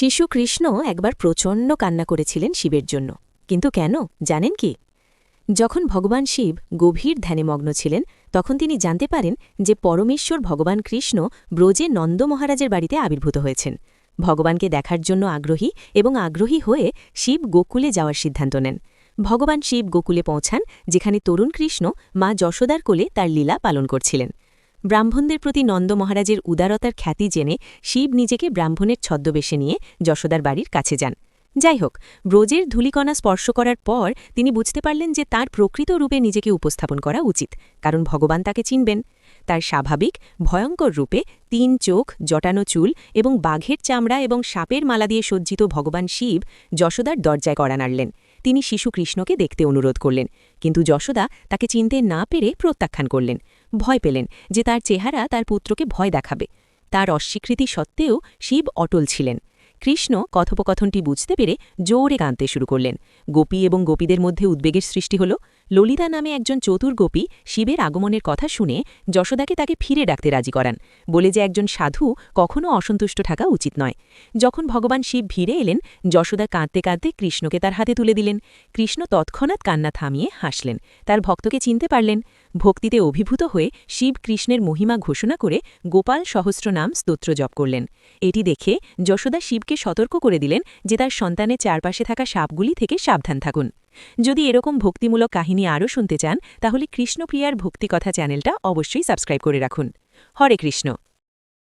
শিশু কৃষ্ণ একবার প্রচণ্ড কান্না করেছিলেন শিবের জন্য। কিন্তু কেন, জানেন কি? যখন ভগবান শিব গভীর ধ্যানে মগ্ন ছিলেন, তখন তিনি জানতে পারেন যে পরমেশ্বর ভগবান কৃষ্ণ ব্রজে নন্দ মহারাজের বাড়িতে আবির্ভূত হয়েছেন। ভগবানকে দেখার জন্য আগ্রহী এবং আগ্রহী হয়ে শিব গোকুলে যাওয়ার সিদ্ধান্ত নেন। ভগবান শিব গোকুলে পৌঁছান, যেখানে তরুণ কৃষ্ণ মা যশোদার কোলে তার লীলা পালন করছিলেন। ব্রাহ্মণদের প্রতি নন্দ মহারাজের উদারতার খ্যাতি জেনে শিব নিজেকে ব্রাহ্মণের ছদ্মবেশে নিয়ে যশোদার বাড়ির কাছে যান। যাই হোক, ব্রজের ধূলিকণা স্পর্শ করার পর তিনি বুঝতে পারলেন যে তার প্রকৃত রূপে নিজেকে উপস্থাপন করা উচিত, কারণ ভগবান তাকে চিনবেন। তার স্বাভাবিক, ভয়ঙ্কর রূপে তিন চোখ, জটানো চুল এবং বাঘের চামড়া এবং সাপের মালা দিয়ে সজ্জিত ভগবান শিব যশোদার দরজায় করা নাড়লেন। তিনি শিশু কৃষ্ণকে দেখতে অনুরোধ করলেন, কিন্তু যশোদা তাকে চিনতে না পেরে প্রত্যাখ্যান করলেন। ভয় পেলেন যে তার চেহারা তার পুত্রকে ভয় দেখাবে। তার অস্বীকৃতি সত্ত্বেও শিব অটল ছিলেন। কৃষ্ণ কথোপকথনটি বুঝতে পেরে জোরে কাঁদতে শুরু করলেন। গোপী এবং গোপীদের মধ্যে উদ্বেগের সৃষ্টি হল। ললিতা নামে একজন চতুর গোপী শিবের আগমনের কথা শুনে যশোদাকে তাকে ফিরে ডাকতে রাজি করান। বলে যে একজন সাধু কখনও অসন্তুষ্ট থাকা উচিত নয়। যখন ভগবান শিব ভিড়ে এলেন, যশোদা কাঁদতে কাঁদতে কৃষ্ণকে তার হাতে তুলে দিলেন। কৃষ্ণ তৎক্ষণাৎ কান্না থামিয়ে হাসলেন। তার ভক্তকে চিনতে পারলেন। ভক্তিতে অভিভূত হয়ে শিব কৃষ্ণের মহিমা ঘোষণা করে গোপাল সহস্র নাম স্তোত্র জপ করলেন। এটি দেখে যশোদা শিবকে সতর্ক করে দিলেন যে তার সন্তানের চারপাশে থাকা সাপগুলি থেকে সাবধান থাকুন। যদি এরকম ভক্তিমূলক কাহিনী আরও শুনতে চান, তাহলে কৃষ্ণপ্রিয়ার ভক্তিকথা চ্যানেলটা অবশ্যই সাবস্ক্রাইব করে রাখুন। হরে কৃষ্ণ।